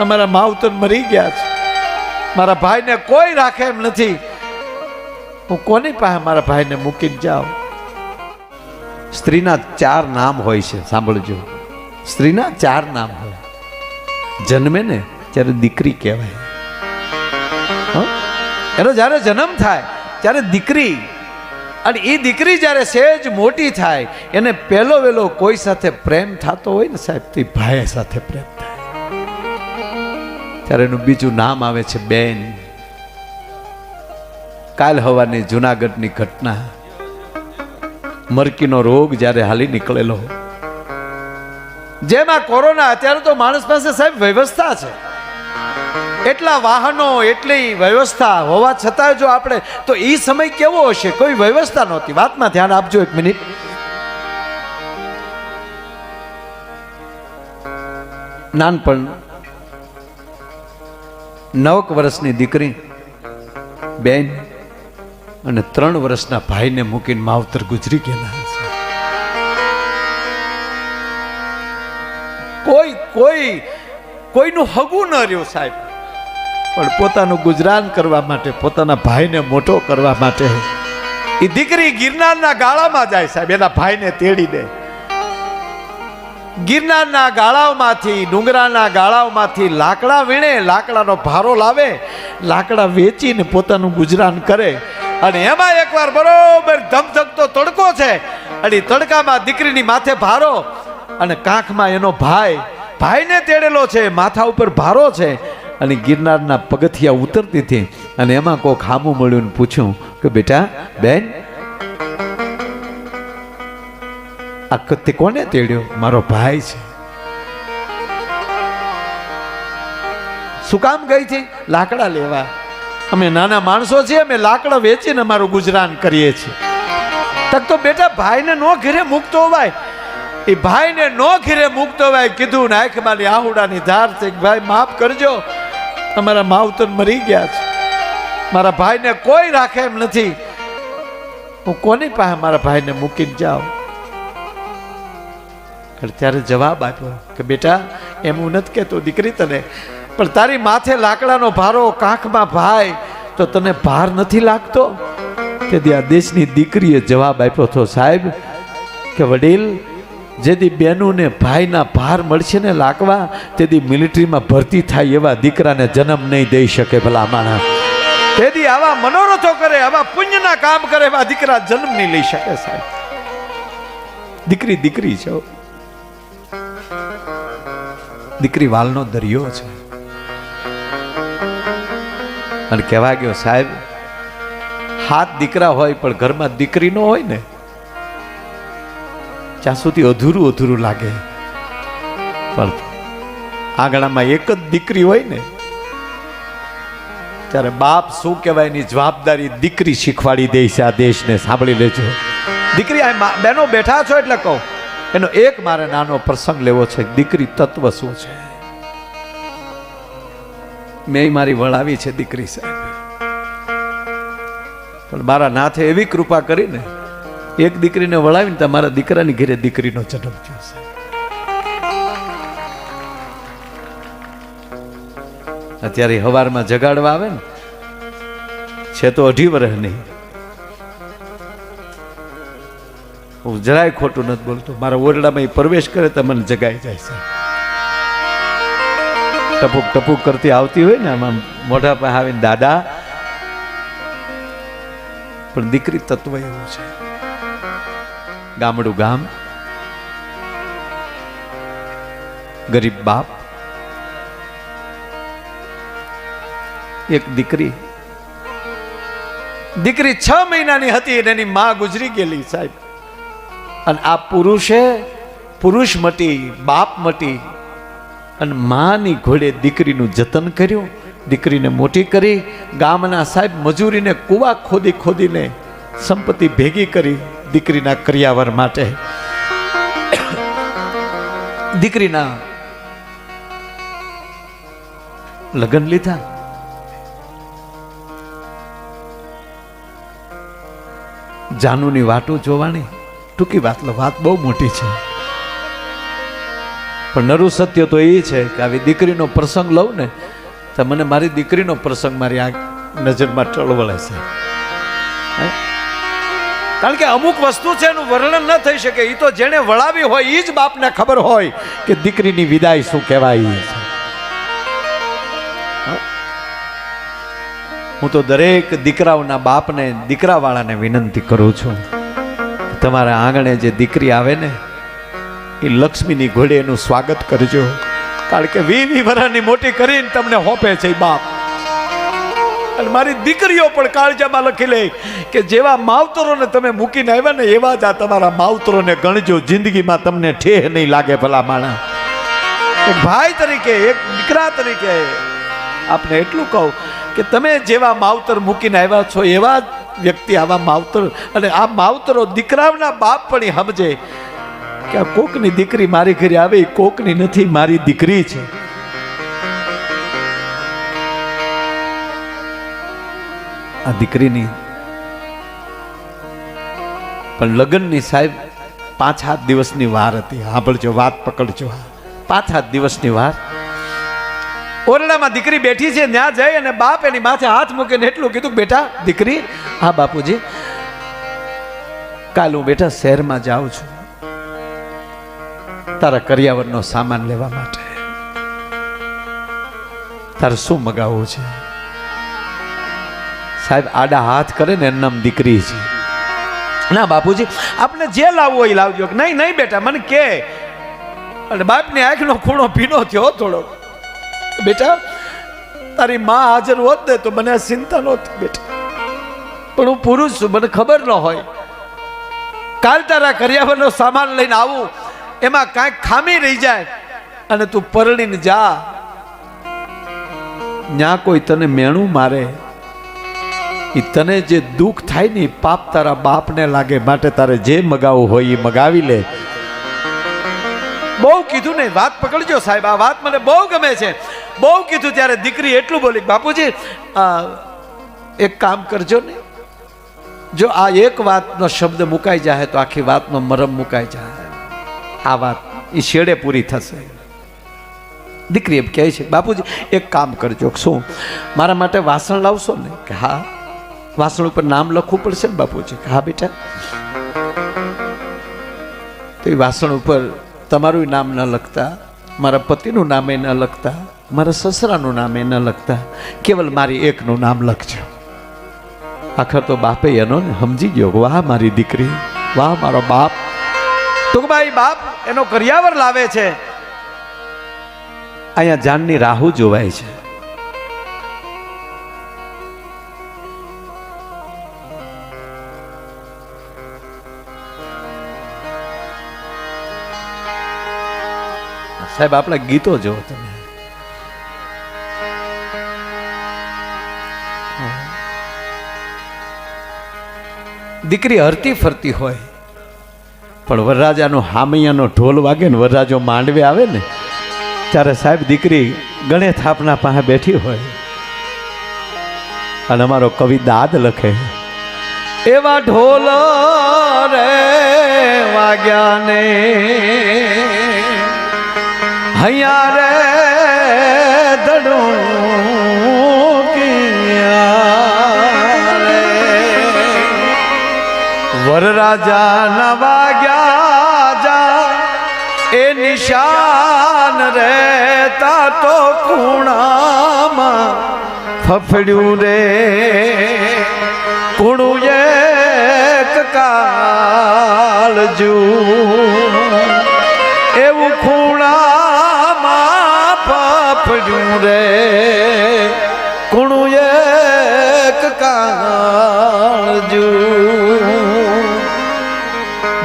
અમારા માવતર મરી ગયા છે. મારા ભાઈને કોઈ રાખે એમ નથી. હું કોની પાસે મારા ભાઈને મૂકીને જાઉં? સ્ત્રીના ચાર નામ હોય છે, સાંભળજો. સ્ત્રીના ચાર નામ હોય. જન્મે ને ત્યારે દીકરી કહેવાય? એનો જ્યારે જન્મ થાય, ત્યારે દીકરી. અને એ દીકરી જ્યારે સહેજ મોટી થાય, એને પહેલો વેલો કોઈ સાથે પ્રેમ થતો હોય ને સાહેબ, તો ભાઈ સાથે પ્રેમ થાય. ત્યારે એનું બીજું નામ આવે છે બેન. કાલ હવાની જુનાગઢની ઘટના. મરકીનો રોગ જ્યારે હાલી નીકળેલો. જેમાં કોરોના અત્યારે તો માણસ પાસે સાહેબ વ્યવસ્થા છે. એટલા વાહનો, એટલી વ્યવસ્થા હોવા છતાં જો આપણે, તો એ સમય કેવો હશે? કોઈ વ્યવસ્થા નહોતી. વાતમાં ધ્યાન આપજો એક મિનિટ. નાનપણ નવક વર્ષની દીકરી, બેન અને ત્રણ વર્ષના ભાઈને મૂકીને માવતર ગુજરી ગયેલા કોઈ કોઈ, કોઈનું હગું ન રહ્યું સાહેબ. પણ પોતાનું ગુજરાન કરવા માટે, પોતાના ભાઈને મોટો કરવા માટે એ દીકરી ગિરનારના ગાળામાં જાય સાહેબ, એના ભાઈને તેડી દે. ગિરનારના ગાળાઓમાંથી, ડુંગરાના ગાળાઓમાંથી લાકડા વીણે, લાકડાનો ભારો લાવે, લાકડા વેચીને પોતાનું ગુજરાન કરે. અને એમાં એકવાર બરોબર ધમધમતો તડકો છે. અને તડકામાં દીકરીની માથે ભારો અને કાંખમાં એનો ભાઈ. ભાઈને તેડેલો છે, માથા ઉપર ભારો છે. અને ગિરનારના પગથિયા ઉતરતી હતી. અને એમાં કોક હામું મળ્યું પૂછ્યું કે બેટા, બેન આ કત્તિ કોને તેડ્યો? મારો ભાઈ છે. શું કામ ગઈ છે? લાકડા લેવા. અમે નાના માણસો છીએ, અમે લાકડા વેચીને અમારું ગુજરાન કરીએ છીએ. તક તો બેટા ભાઈને નો ઘેરે મૂકતો હોવાય એ ભાઈને નો ઘેરે મૂકતો હોવાય કીધું ને મારી આહુડાની ધાર છે ભાઈ માફ કરજો. અમારા માવતર મરી ગયા છે. મારા ભાઈને કોઈ રાખે એમ નથી. હું કોની પાસે મારા ભાઈને મૂકીને જાઉં? ત્યારે જવાબ આપ્યો કે, બેટા, એમ હું નથી કહેતો, દીકરી તને, પણ તારી માથે લાકડાનો ભારો કાંખમાં ભાઈ તો તને ભાર નથી લાગતો? તેથી આ દેશની દીકરીએ જવાબ આપ્યો હતો સાહેબ, કે વડીલ, જેથી બેનુને ભાઈના ભાર મળશે ને લાગવા તેથી મિલિટરીમાં ભરતી થાય એવા દીકરાને જન્મ નહીં દઈ શકે ભલા માણા તેથી આવા મનોરથો કરે, આવા પુણ્યના કામ કરે એવા દીકરા જન્મ નહીં લઈ શકે સાહેબ. દીકરી દીકરી છે. દીકરી વાલનો દરિયો છે. અને કહેવા ગયો, સાહેબ, હાથ દીકરા હોય પણ ઘરમાં દીકરી નો હોય ને, ત્યાં સુધી અધૂરું અધૂરું લાગે. પણ આંગણામાં એક જ દીકરી હોય ને, ત્યારે બાપ શું કહેવાય એની જવાબદારી દીકરી શીખવાડી દે છે આ દેશને સાંભળી લેજો. દીકરી, આ બહેનો બેઠા છો એટલે કહું. એનો એક મારે નાનો પ્રસંગ લેવો છે. દીકરી તત્વ શું છે? મેં મારી વળાવી છે દીકરી સાહેબ. પણ મારા નાથે એવી કૃપા કરીને એક દીકરીને વળાવીને તમારા દીકરાની ઘરે દીકરીનો જન્મ થયો છે. અત્યારે હવારમાં જગાડવા આવે ને, છે તો અઢી વર્ષ નહીં. હું જરાય ખોટું નથી બોલતો. મારા ઓરડામાં એ પ્રવેશ કરે તો મને જગાઈ જાય છે. ટપુક ટપુક કરતી આવતી હોય ને આમાં મોઢા પાસે આવીને દાદા. પણ દીકરી તત્વ એવું છે. ગામડું ગામ. ગરીબ બાપ. એક દીકરી. દીકરી છ મહિનાની હતી અને એની માં ગુજરી ગયેલી સાહેબ. અને આ પુરુષે પુરુષ મટી, બાપ મટી અને માની ઘોડે દીકરીનું જતન કર્યું. દીકરીને મોટી કરી, ગામના સાહેબ મજૂરીને કુવા ખોદી ખોદીને સંપત્તિ ભેગી કરી દીકરીના કરિયાવર માટે. દીકરીના લગ્ન લીધા. જાનુની વાટો જોવાની. ટૂંકી વાત વાત બહુ મોટી છે. પણ નરુ સત્ય તો એ છે કે આવી દીકરીનો પ્રસંગ લઉં ને, તો મને મારી દીકરીનો પ્રસંગ મારી આ નજરમાં ટળવળે છે. કારણ કે અમુક વસ્તુ છે એનું વર્ણન ન થઈ શકે એ તો જેને વળાવી હોય એ જ બાપને ખબર હોય કે દીકરીની વિદાય શું કહેવાય હું તો દરેક દીકરાઓના બાપને, દીકરાવાળાને વિનંતી કરું છું. તમારા આંગણે જે દીકરી આવે ને, એ લક્ષ્મીની ઘોડે એનું સ્વાગત કરજો. કારણ કે વી વી વરાની મોટી કરીને તમને હોપે છે બાપ. અને મારી દીકરીઓ પણ કાળજામાં લખી લે કે જેવા માવતરોને તમે મૂકીને આવ્યા ને, એવા જ આ તમારા માવતરોને ગણજો. જિંદગીમાં તમને ઠેહ નહીં લાગે ભલા માણા. એક ભાઈ તરીકે, એક દીકરા તરીકે. આપને એટલું કહું કે તમે જેવા માવતર મૂકીને આવ્યા છો, એવા જ વ્યક્તિ આવા માવતર અને આ માવતરો દીકરાના બાપ પણ સમજે કે આ કોકની દીકરી મારી ઘરે આવે કોકની નથી, મારી દીકરી છે. આ દીકરીની પણ લગ્નની સાહેબ પાંચ સાત દિવસની વાર હતી. સાંભળજો, વાત પકડજો. પાંચ સાત દિવસની વાર. ઓરડામાં દીકરી બેઠી છે ત્યાં જઈ અને બાપ એની માથે હાથ મૂકીને એટલું કીધું બેટા, દીકરી હા, બાપુજી. કાલ હું બેટા શહેરમાં જાઉં છું. તારા કરિયાવરનો સામાન લેવા માટે. તારે શું મગાવવું છે? સાહેબ, આડા હાથ કરે ને એમનામ દીકરી છે. ના, બાપુજી આપણે જે લાવવું એ લાવજો. નહીં નહીં, બેટા, મને કે. અને બાપની આંખનો ખૂણો ભીનો થયો થોડો. બેટા, તારી માં હાજર હોત ને તો મને આ ચિંતા નહોતી, બેટા. પણ હું પુરુષ છું, મને ખબર ન હોય. કાલ તારા કરિયાવરનો સામાન લઈને આવું, એમાં કાંઈક ખામી રહી જાય અને તું પરણીને જા. ન્યા કોઈ તને મેણું મારે. એ તને જે દુઃખ થાય ને પાપ તારા બાપને લાગે, માટે તારે જે મગાવવું હોય એ મગાવી લે. બહુ કીધું ને, વાત પકડજો સાહેબ, આ વાત મને બહુ ગમે છે. બહુ કીધું ત્યારે દીકરી એટલું બોલી, બાપુજી એક કામ કરજો ને જો આ એક વાતનો શબ્દ મુકાઈ જાય તો આખી વાતનો મરમ મુકાઈ જાય આ વાત એ શેડે પૂરી થશે. દીકરી એમ કહે છે, બાપુજી, એક કામ કરજો, શું? મારા માટે વાસણ લાવશો ને? કે, હા. વાસણ ઉપર નામ લખવું પડશે ને, બાપુજી? કે, હા, બેટા. તો એ વાસણ ઉપર તમારું નામ ન લખતા, મારા પતિનું નામે ન લખતા, મારા સસરાનું નામે ન લખતા, કેવલ મારી એકનું નામ લખજો. આખર તો બાપે એનો સમજી ગયો વાહ મારી દીકરી, વાહ મારો બાપ. ટૂંકમાં એ બાપ એનો કરિયાવર લાવે છે. અહીંયા જાનની રાહુ જોવાય છે. સાહેબ, આપણા ગીતો જો તમે. દીકરી હરતી ફરતી હોય. પણ વરરાજાનો હામૈયાનો ઢોલ વાગે ને વરરાજો માંડવે આવે ને ત્યારે સાહેબ દીકરી ગણે થાપના પાસે બેઠી હોય. અને અમારો કવિ દાદ લખે એવા ઢોલ રે વાગ્યા ને હૈયા રે દડું વરરાજા નવા ગયા જા. એ નિશાન રહેતા તો ખૂણામાં ફફડ્યું રે. કુણું એક કાળજુ એવું ખૂણામાં ફફડ્યું રે. કુણું એક કાળજુ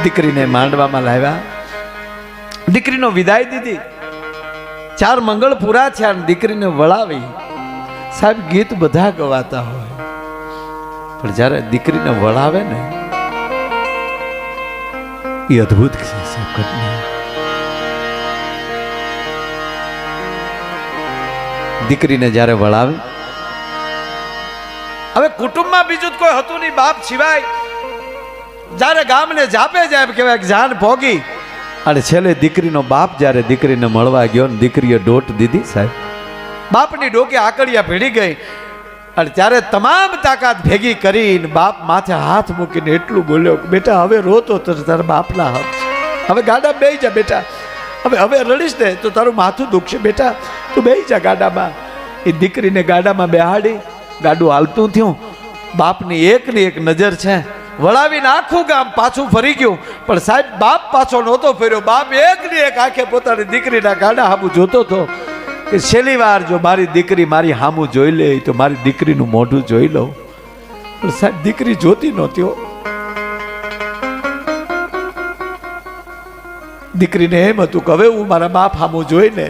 દીકરીને માંડવામાં લાવ્યા. દીકરીનો વિદાય દીધી. ચાર મંગળ પૂરા થયા દીકરીને વળાવી. સાહેબ, ગીત બધા ગવાતા હોય. પણ જ્યારે દીકરીને વળાવે ને, એ અદ્ભુત છે દીકરીને જ્યારે વળાવે. હવે કુટુંબમાં બીજું કોઈ હતું નહીં, બાપ સિવાય. જ્યારે ગામને જાપે એમ કહેવાય જાન ભોગી. અને છેલ્લે દીકરીનો બાપ જ્યારે દીકરીને મળવા ગયો ને દીકરીએ ડોટ દીધી સાહેબ. બાપની ડોકી આકડિયા ભીડી ગઈ. અને ત્યારે તમામ તાકાત ભેગી કરીને બાપ માથે હાથ મૂકીને એટલું બોલ્યો કે, બેટા, હવે રોતો તો તારા બાપના હાથ હવે ગાડા બે જા બેટા. હવે હવે રડીશ ને તો તારું માથું દુખશે. બેટા, તું બે જા ગાડામાં. એ દીકરીને ગાડામાં બેહાડી. ગાડું હાલતું થયું. બાપની એકની એક નજર છે. વળાવીને આખું ગામ પાછું ફરી ગયું. પણ સાહેબ, બાપ પાછો નહોતો ફર્યો. બાપ એકની એક આંખે પોતાની દીકરીના ગાડા હામું જોતો હતો કે છેલ્લી વાર જો મારી દીકરી મારી હામું જોઈ લે તો મારી દીકરીનું મોઢું જોઈ લઉં. પણ સાહેબ, દીકરી જોતી નહોતી. દીકરીને એમ હતું કે હવે હું મારા બાપ હામું જોઈને,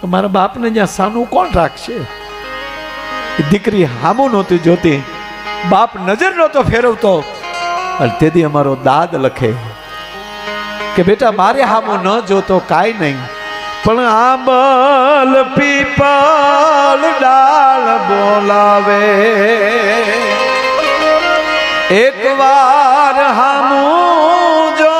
તો મારા બાપને જ્યાં સાનું કોણ રાખશે? દીકરી હામું નહોતી જોતી. બાપ નજર નહોતો ફેરવતો. અને તેથી અમારો દાદ લખે. કે બેટા, મારે હામો ન જોતો, કાંઈ નહીં. પણ આંબલ પીપલ ડાળ બોલાવે. એક વાર હામું જો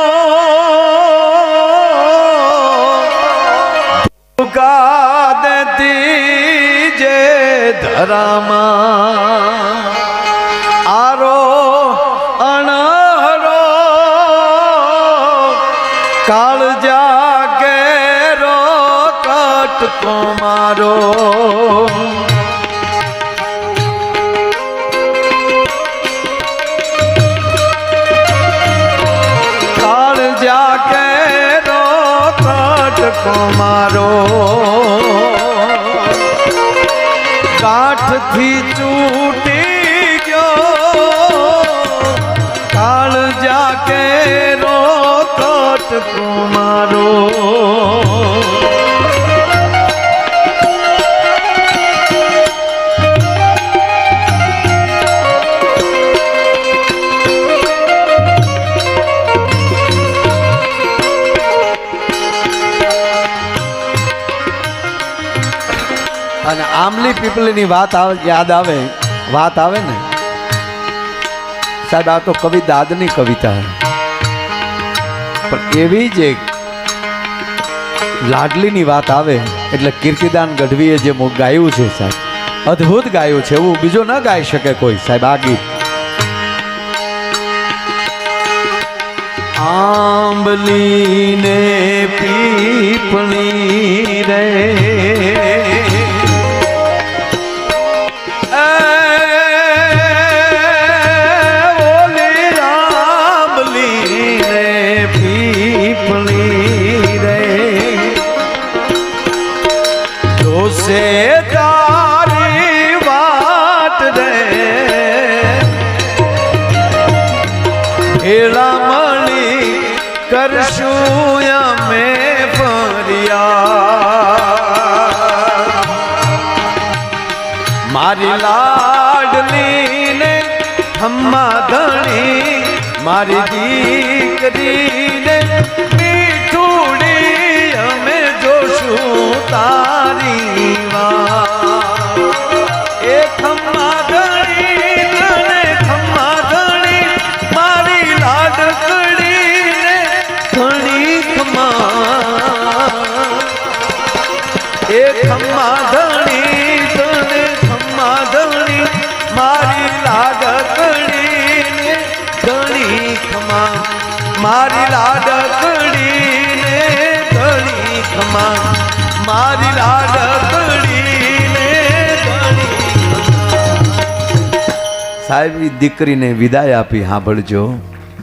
દેતી જે ધરામાં મારો મારો કાઠથી ચૂટી ગયો કાળ જાકે રો કટ કુમારો આમલી પીપળીની વાત આવે, યાદ આવે? વાત આવે ને? સાહેબ, આ તો કવિ, દાદની કવિતા પણ એવી જ એક લાડલીની વાત આવે, એટલે કીર્તિદાન ગઢવીએ જે ગાયું છે સાહેબ, અદ્ભુત ગાયું છે, એવું બીજો ન ગાઈ શકે કોઈ. સાહેબ, આ ગીત. આંબલી ને પીપળી રે ભેળા મળી કરશું અમે ફરિયા. મારી લાડલી ને ખમ્મા ધણી, મારી દીકરીને મીઠુડી અમે જોશું તારી. ખમ્મા ધણી તને ખમ્મા ધણી, મારી લાડકડીને ધણી ખમા મારી લાડકડીને ધણી ખમા મારી સાહેબ એ દીકરીને વિદાય આપી, સાંભળજો.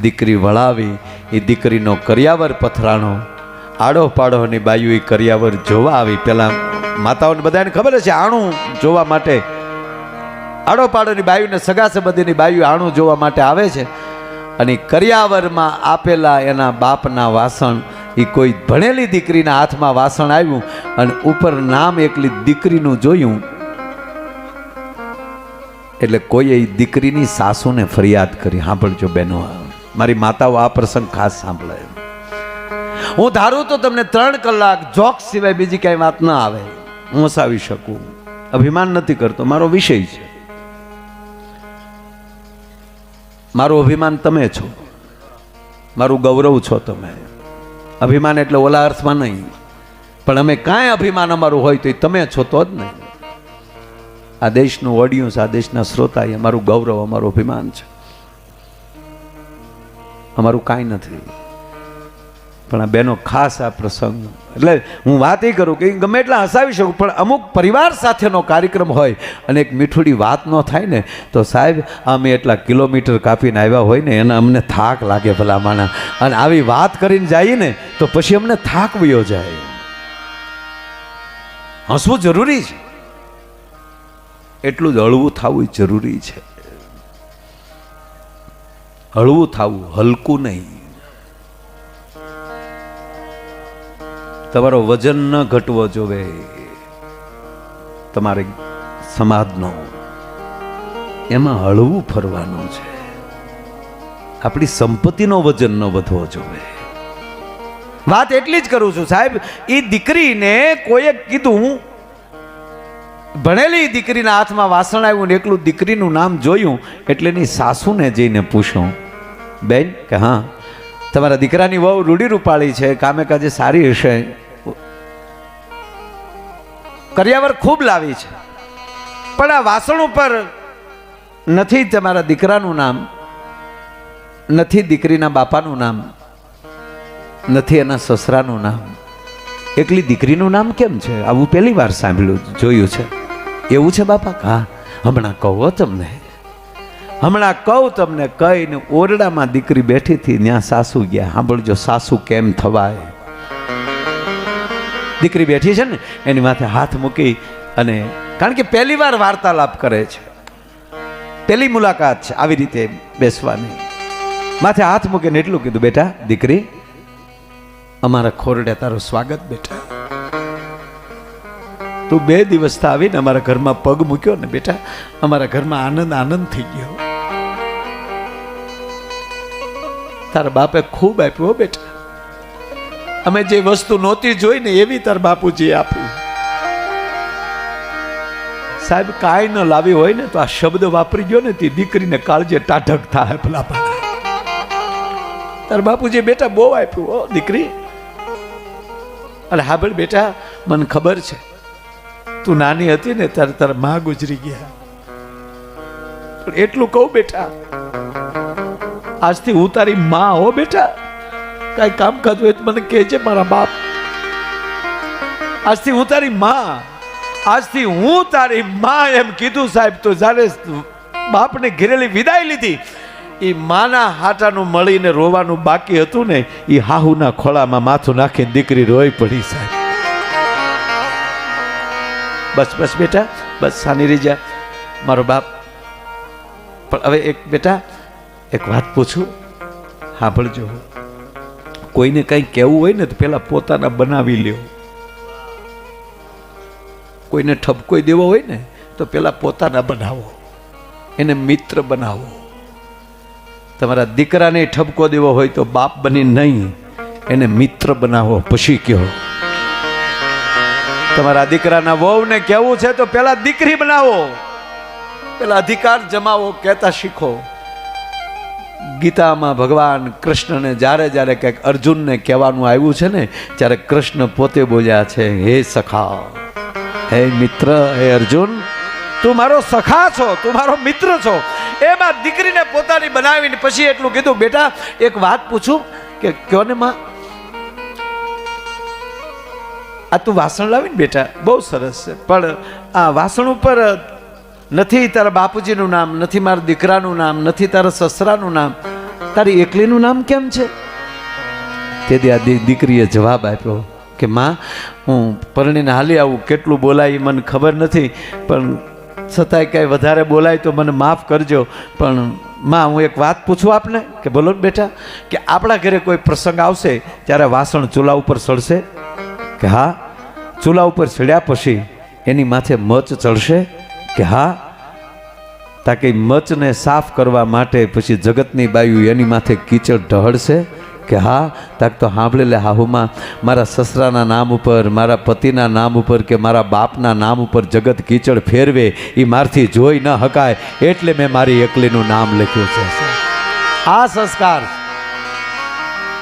દીકરી વળાવી એ દીકરીનો કરિયાવર પથરાણો. આડો પાડોની બાયુ એ કરિયાવર જોવા આવી. પેલા માતાઓને બધાને ખબર છે આણું જોવા માટે. આડો પાડોની બાયુને સગા સંબંધીની બાયુ આણું જોવા માટે આવે છે. અને કર્યાવરમાં આપેલા એના બાપના વાસણ એ કોઈ ભણેલી દીકરીના હાથમાં વાસણ આવ્યું અને ઉપર નામ એકલી દીકરીનું જોયું. એટલે કોઈએ દીકરીની સાસુને ફરિયાદ કરી, સાંભળજો બેનો, મારી માતાઓ આ પ્રસંગ ખાસ સાંભળે. હું ધારું તો તમને ત્રણ કલાક જોક સિવાય બીજી કાંઈ વાત ન આવે. હું હસાવી શકું? અભિમાન નથી કરતો, મારો વિષય છે. મારું અભિમાન તમે છો. મારું ગૌરવ છો તમે. અભિમાન એટલે ઓલા અર્થમાં નહીં. પણ અમે કાંઈ અભિમાન અમારું હોય તો તમે છો તો જ નહીં. આ દેશનું ઓડિયન્સ આ દેશના શ્રોતા એ અમારું ગૌરવ, અમારું અભિમાન છે. અમારું કાંઈ નથી. પણ આ બેનો ખાસ આ પ્રસંગ એટલે હું વાત એ કરું કે ગમે એટલા હસાવી શકું, પણ અમુક પરિવાર સાથેનો કાર્યક્રમ હોય અને એક મીઠુડી વાત ન થાય ને, તો સાહેબ, અમે એટલા કિલોમીટર કાપીને આવ્યા હોય ને, એને અમને થાક લાગે ભલા માણા અને આવી વાત કરીને જઈએ ને, તો પછી અમને થાક વયો જાય. હસવું જરૂરી છે. એટલું જ હળવું થવું જરૂરી છે. હળવું થવું હલકું નહીં. તમારો વજન ન ઘટવો જોવે. તમારે સમાજનો એમાં હળવું ફરવાનું છે. આપણી સંપત્તિનો વજન ન વધવો જોવે. વાત એટલી જ કરું છું, સાહેબ. એ દીકરીને કોઈએ કીધું ભણેલી દીકરીના હાથમાં વાસણ આવ્યું ને એકલું દીકરીનું નામ જોયું, એટલે એની સાસુને જઈને પૂછ્યું, બેન, કે હા? તમારા દીકરાની વહુ રૂડી રૂપાળી છે કામે કાજે સારી હશે. કરિયાવર ખૂબ લાવી છે. પણ આ વાસણ ઉપર નથી તમારા દીકરાનું નામ, નથી દીકરીના બાપાનું નામ, નથી એના સસરાનું નામ. એકલી દીકરીનું નામ કેમ છે? આવું પહેલી વાર સાંભળ્યું, જોયું છે. એવું છે બાપા? હા, હમણાં કહો તમને. હમણાં કહું તમને, કહીને ઓરડામાં દીકરી બેઠી હતી, ત્યાં સાસુ ગયા. સાંભળજો, સાસુ કેમ થવાય? દીકરી બેઠી છે ને, એની માથે હાથ મૂકી અને કારણ કે પહેલી વાર વાર્તાલાપ કરે છે. પહેલી મુલાકાત છે, આવી રીતે બેસવાની. માથે હાથ મૂકીને એટલું કીધું, બેટા, દીકરી, અમારા ખોરડે તારું સ્વાગત બેટા. તું બે દિવસથી આવીને અમારા ઘરમાં પગ મૂક્યો ને બેટા. અમારા ઘરમાં આનંદ આનંદ થઈ ગયો. તારા બાપે ખૂબ આપ્યું બેટા. અમે જે વસ્તુ નહોતી જોઈ ને એવી તાર બાપુજી આપી. સાહેબ, કાંઈ ન લાવી હોય ને તો આ શબ્દ વાપરી ગયો ને તે દીકરીને કાળજે ટાઢક થાય ભલા તાર બાપુજી બેટા બહુ આપ્યું હો દીકરી. અરે હા ભાઈ બેટા, મને ખબર છે. તું નાની હતી ને ત્યારે તારા માં ગુજરી ગયા. એટલું કહું બેટા આજથી હું તારી માં હો બેટા. કાંઈ કરતું હોય તો મને કહેજે મારા બાપ. આજથી હું તારી માં. આજથી હું તારી માં એમ કીધું સાહેબ, તો જ્યારે બાપને ઘેરેલી વિદાય લીધી એ માના હાટાનું મળીને રોવાનું બાકી હતું ને એ હાહુના ખોળામાં માથું નાખીને દીકરી રોઈ પડી સાહેબ. બસ બસ બેટા, બસ, સાની રીજા. મારો બાપ. પણ હવે એક બેટા એક વાત પૂછું? સાંભળજો કોઈને કંઈ કહેવું હોય ને તો પહેલાં પોતાના બનાવી લ્યો. કોઈને ઠપકોઈ દેવો હોય ને તો પહેલાં પોતાના બનાવો. એને મિત્ર બનાવો. તમારા દીકરાને ઠપકો દેવો હોય તો બાપ બની નહીં. એને મિત્ર બનાવો. પછી કહો. તમારા દીકરાના વહુને કહેવું છે તો પહેલાં દીકરી બનાવો. પેલા અધિકાર જમાવો, કહેતા શીખો. ગીતામાં ભગવાન કૃષ્ણને જ્યારે જ્યારે કંઈક અર્જુનને કહેવાનું આવ્યું છે ને, ત્યારે કૃષ્ણ પોતે બોલ્યા છે, હે સખા, હે મિત્ર, હે અર્જુન, તું મારો સખા છો, તું મારો મિત્ર છો. એમાં દીકરીને પોતાની બનાવીને પછી એટલું કીધું, બેટા, એક વાત પૂછું કે કયો ને માં? આ તું વાસણ લાવીને બેટા બહુ સરસ છે, પણ આ વાસણ ઉપર નથી તારા બાપુજીનું નામ, નથી મારા દીકરાનું નામ, નથી તારા સસરાનું નામ. તારી એકલીનું નામ કેમ છે? તેથી આ દીકરીએ જવાબ આપ્યો કે, માં, હું પરણીને હાલી આવું. કેટલું બોલાય એ મને ખબર નથી, પણ છતાંય કાંઈ વધારે બોલાય તો મને માફ કરજો. પણ માં, હું એક વાત પૂછું આપને? કે બોલો ને બેટા, કે આપણા ઘરે કોઈ પ્રસંગ આવશે ત્યારે વાસણ ચૂલા ઉપર સળશે? કે હા, ચૂલા ઉપર ચડ્યા પછી એની માથે મચ ચડશે? કે હા, તાકે મચને સાફ કરવા માટે પછી જગતની બાયુ એની માથે કીચડ ઢહળશે? કે હા, તાક તો સાંભળેલે હાહુમાં, મારા સસરાના નામ ઉપર, મારા પતિના નામ ઉપર કે મારા બાપના નામ ઉપર જગત કીચડ ફેરવે એ મારથી જોઈ ન હકાય, એટલે મેં મારી એકલીનું નામ લખ્યું છે આ સંસ્કાર